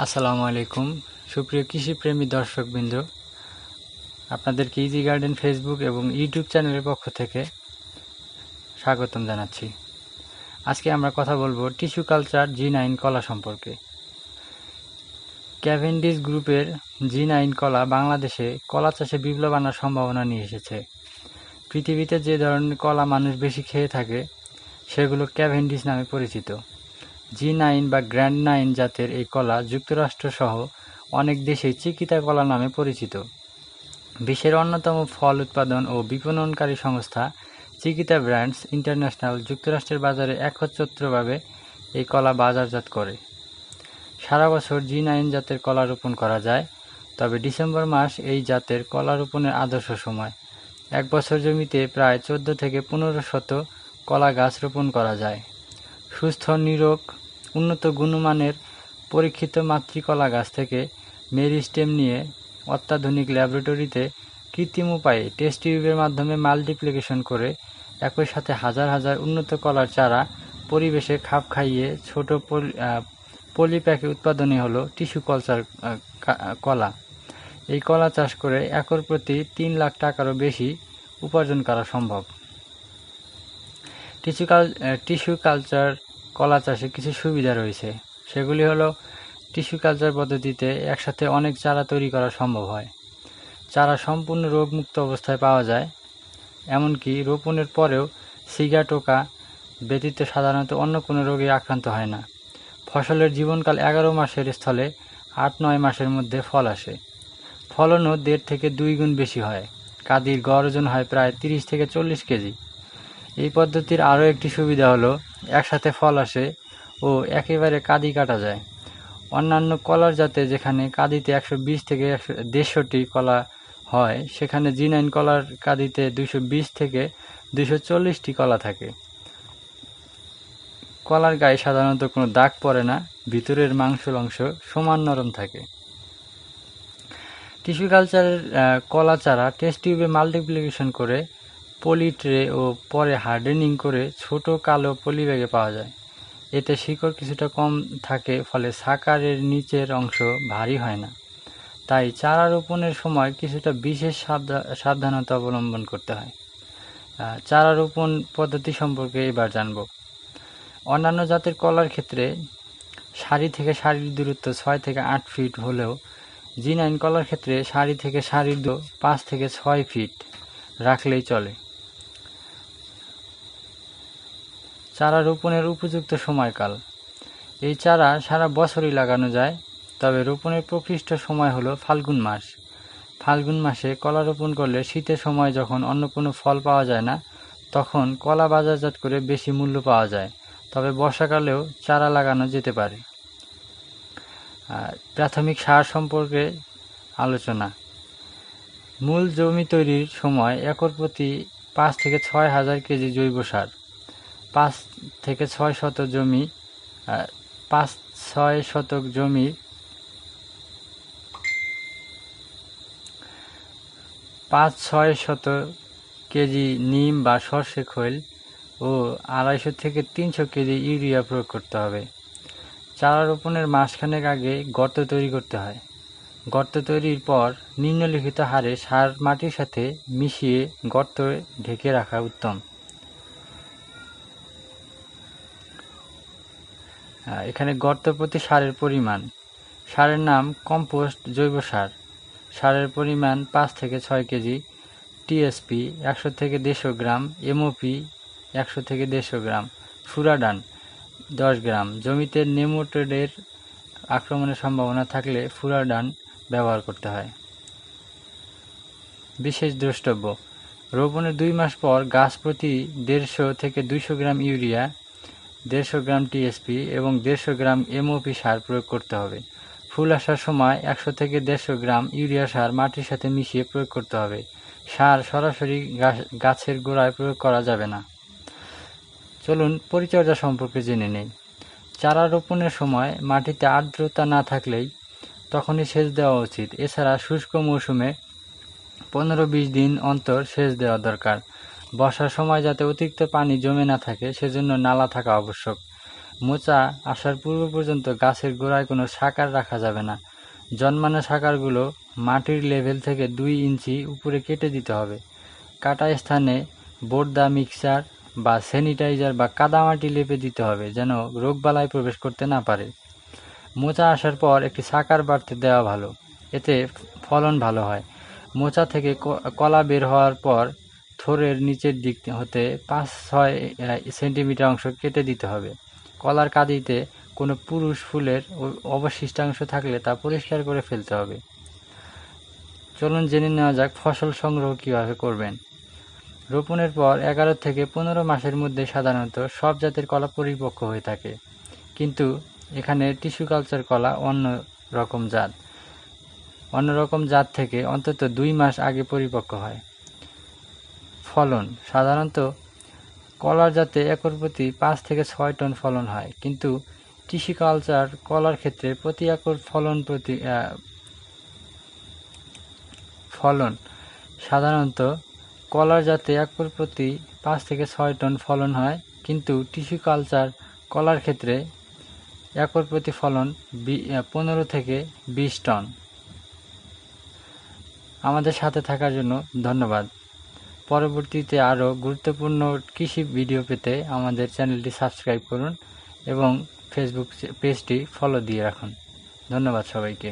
আসসালামু আলাইকুম। সুপ্রিয় কৃষিপ্রেমী দর্শকবৃন্দ, আপনাদেরকে ইজি গার্ডেন ফেসবুক এবং ইউটিউব চ্যানেলের পক্ষ থেকে স্বাগতম জানাচ্ছি। আজকে আমরা কথা বলব টিস্যু কালচার জি নাইন কলা সম্পর্কে। ক্যাভেন্ডিস গ্রুপের জি নাইন কলা বাংলাদেশে কলা চাষে বিপ্লব আনার সম্ভাবনা নিয়ে এসেছে। পৃথিবীতে যে ধরনের কলা মানুষ বেশি খেয়ে থাকে, সেগুলো ক্যাভেন্ডিস নামে পরিচিত। জি নাইন বা গ্র্যান্ড নাইন জাতের এই কলা যুক্তরাষ্ট্র সহ অনেক দেশেই চিকিতা কলা নামে পরিচিত। বিশ্বের অন্যতম ফল উৎপাদন ও বিপণনকারী সংস্থা চিকিতা ব্র্যান্ডস ইন্টারন্যাশনাল যুক্তরাষ্ট্রের বাজারে একচ্ছত্রভাবে এই কলা বাজারজাত করে। সারা বছর জি নাইন জাতের কলা রোপণ করা যায়, তবে ডিসেম্বর মাস এই জাতের কলা রোপণের আদর্শ সময়। এক বছর জমিতে প্রায় চোদ্দ থেকে পনেরো শত কলা গাছ রোপণ করা যায়। সুস্থ নিরোগ উন্নত গুণমানের পরীক্ষিত মাতৃকলা গাছ থেকে মেরিস্টেম নিয়ে অত্যাধুনিক ল্যাবরেটরিতে কৃত্রিম উপায়ে টেস্ট টিউবের মাধ্যমে মাল্টিপ্লিকেশন করে একই সাথে হাজার হাজার উন্নত কলার চারা পরিবেশে খাপ খাইয়ে ছোট পলি- আহ, পলিপ্যাকে উৎপাদনই হলো টিস্যু কলচার কলা। এই কলা চাষ করে একর প্রতি তিন লাখ টাকারও বেশি উপার্জন করা সম্ভব। টিস্যু কাল টিস্যু কালচার কলা চাষে কিছু সুবিধা রয়েছে। সেগুলি হলো টিস্যু কালচার পদ্ধতিতে একসাথে অনেক চারা তৈরি করা সম্ভব হয়। চারা সম্পূর্ণ রোগমুক্ত অবস্থায় পাওয়া যায়। এমনকি রোপণের পরেও সিগা টোকা ব্যতীত সাধারণত অন্য কোনো রোগে আক্রান্ত হয় না। ফসলের জীবনকাল এগারো মাসের স্থলে আট নয় মাসের মধ্যে ফল আসে। ফলনও দেড় থেকে দুই গুণ বেশি হয়। কাদির গড় ওজন হয় প্রায় তিরিশ থেকে চল্লিশ কেজি। এই পদ্ধতির আরও একটি সুবিধা হলো, একসাথে ফল আসে ও একেবারে কাদি কাটা যায়। অন্যান্য কলার জাতে যেখানে কাদিতে একশো বিশ থেকে একশো দেড়শোটি কলা হয়, সেখানে জি নাইন কলার কাদিতে দুশো বিশ থেকে দুশো চল্লিশটি কলা থাকে। কলার গায়ে সাধারণত কোনো দাগ পড়ে না, ভিতরের মাংসল অংশ সমান নরম থাকে। টিস্যু কালচারের কলা চারা টেস্ট টিউবে মাল্টিপ্লিকেশন করে পলি ট্রে ও পরে হার্ডেনিং করে ছোট কালো পলি ব্যাগে পাওয়া যায়। এতে শিকড় কিছুটা কম থাকে, ফলে সাকারের নিচের অংশ ভারী হয় না। তাই চারা রোপণের সময় কিছুটা বিশেষ সাবধা- সাবধানতা অবলম্বন করতে হয়। চারা রোপণ পদ্ধতি সম্পর্কে এবার জানব। অন্যান্য জাতের কলার ক্ষেত্রে সারি থেকে সারির দূরত্ব ছয় থেকে আট ফিট হলেও জি নাইন কলার ক্ষেত্রে সারি থেকে সারির দূরত্ব পাঁচ থেকে ছয় ফিট রাখলেই চলে। চারা রোপণের উপযুক্ত সময়কাল। এই চারা সারা বছরই লাগানো যায়, তবে রোপণের প্রকৃষ্ট সময় হলো ফাল্গুন মাস। ফাল্গুন মাসে কলা রোপণ করলে শীতের সময় যখন অন্য কোনো ফল পাওয়া যায় না, তখন কলা বাজারজাত করে বেশি মূল্য পাওয়া যায়, তবে বর্ষাকালেও চারা লাগানো যেতে পারে। প্রাথমিক সার সম্পর্কে আলোচনা। মূল জমি তৈরির সময় একর প্রতি পাঁচ থেকে ছয় হাজার কেজি জৈব সার। পাঁচ থেকে ছয় শতক জমি পাঁচ ছয় শতক জমি, পাঁচ ছয় শত কেজি নিম বা সর্ষে খৈল ও আড়াইশো থেকে তিনশো কেজি ইউরিয়া প্রয়োগ করতে হবে। চারা রোপণের মাসখানেক আগে গর্ত তৈরি করতে হয়। গর্ত তৈরির পর নিম্নলিখিত হারে সার মাটির সাথে মিশিয়ে গর্ত ঢেকে রাখা উত্তম। এখানে গর্ত প্রতি সারের পরিমাণ। সারের নাম কম্পোস্ট জৈব সার। সারের পরিমাণ পাঁচ থেকে ছয় কেজি, টিএসপি একশো থেকে দেড়শো গ্রাম, এমওপি একশো থেকে দেড়শো গ্রাম ফুরাডান দশ গ্রাম। জমিতে নেমোটেডের আক্রমণের সম্ভাবনা থাকলে ফুরাডান ব্যবহার করতে হয়। বিশেষ দ্রষ্টব্য, রোপণের দুই মাস পর গাছ প্রতি দেড়শো থেকে দুইশো গ্রাম ইউরিয়া দেড়শো গ্রাম টিএসপি এবং দেড়শো গ্রাম এমওপি সার প্রয়োগ করতে হবে। ফুল আসার সময় একশো থেকে দেড়শো গ্রাম ইউরিয়া সার মাটির সাথে মিশিয়ে প্রয়োগ করতে হবে। সার সরাসরি গাছ- গাছের গোড়ায় প্রয়োগ করা যাবে না। চলুন পরিচর্যা সম্পর্কে জেনে নেই। চারা রোপণের সময় মাটিতে আর্দ্রতা না থাকলেই তখনই সেচ দেওয়া উচিত। এছাড়া শুষ্ক মৌসুমে পনেরো বিশ দিন অন্তর সেচ দেওয়া দরকার। বর্ষার সময় যাতে অতিরিক্ত পানি জমে না থাকে, সেজন্য নালা থাকা আবশ্যক। মোচা আসার পূর্ব পর্যন্ত গাছের গোড়ায় কোনো সাকার রাখা যাবে না। জন্মানো সাকারগুলো মাটির লেভেল থেকে দুই ইঞ্চি উপরে কেটে দিতে হবে। কাটা স্থানে বোর্দা মিক্সার বা স্যানিটাইজার বা কাদামাটি লেপে দিতে হবে, যেন রোগবালাই প্রবেশ করতে না পারে। মোচা আসার পর একটি সাকার বাড়তে দেওয়া ভালো, এতে ফলন ভালো হয়। মোচা থেকে কলা বের হওয়ার পর থোরের নিচের দিক হতে পাঁচ ছয় সেন্টিমিটার অংশ কেটে দিতে হবে। কলার কাঁদিতে কোনো পুরুষ ফুলের অবশিষ্টাংশ থাকলে তা পরিষ্কার করে ফেলতে হবে। চলুন জেনে নেওয়া যাক ফসল সংগ্রহ কীভাবে করবেন। রোপণের পর এগারো থেকে পনেরো মাসের মধ্যে সাধারণত সব জাতের কলা পরিপক্ক হয়ে থাকে। কিন্তু এখানে টিস্যু কালচার কলা অন্য রকম জাত। অন্য রকম জাত থেকে অন্তত দুই মাস আগে পরিপক্ক হয়। ফলন। সাধারণত কলার জাতে একর প্রতি পাঁচ থেকে ছয় টন ফলন হয়। কিন্তু টিস্যু কালচার কলার ক্ষেত্রে প্রতি একর ফলন প্রতি ফলন। সাধারণত কলার জাতে একর প্রতি পাঁচ থেকে ছয় টন ফলন হয়। কিন্তু টিস্যু কালচার কলার ক্ষেত্রে একর প্রতি ফলন পনেরো থেকে বিশ টন। আমাদের সাথে থাকার জন্য ধন্যবাদ। পরবর্তীতে আরও গুরুত্বপূর্ণ কৃষি ভিডিও পেতে আমাদের চ্যানেলটি সাবস্ক্রাইব করুন এবং ফেসবুক পেজটি ফলো দিয়ে রাখুন। ধন্যবাদ সবাইকে।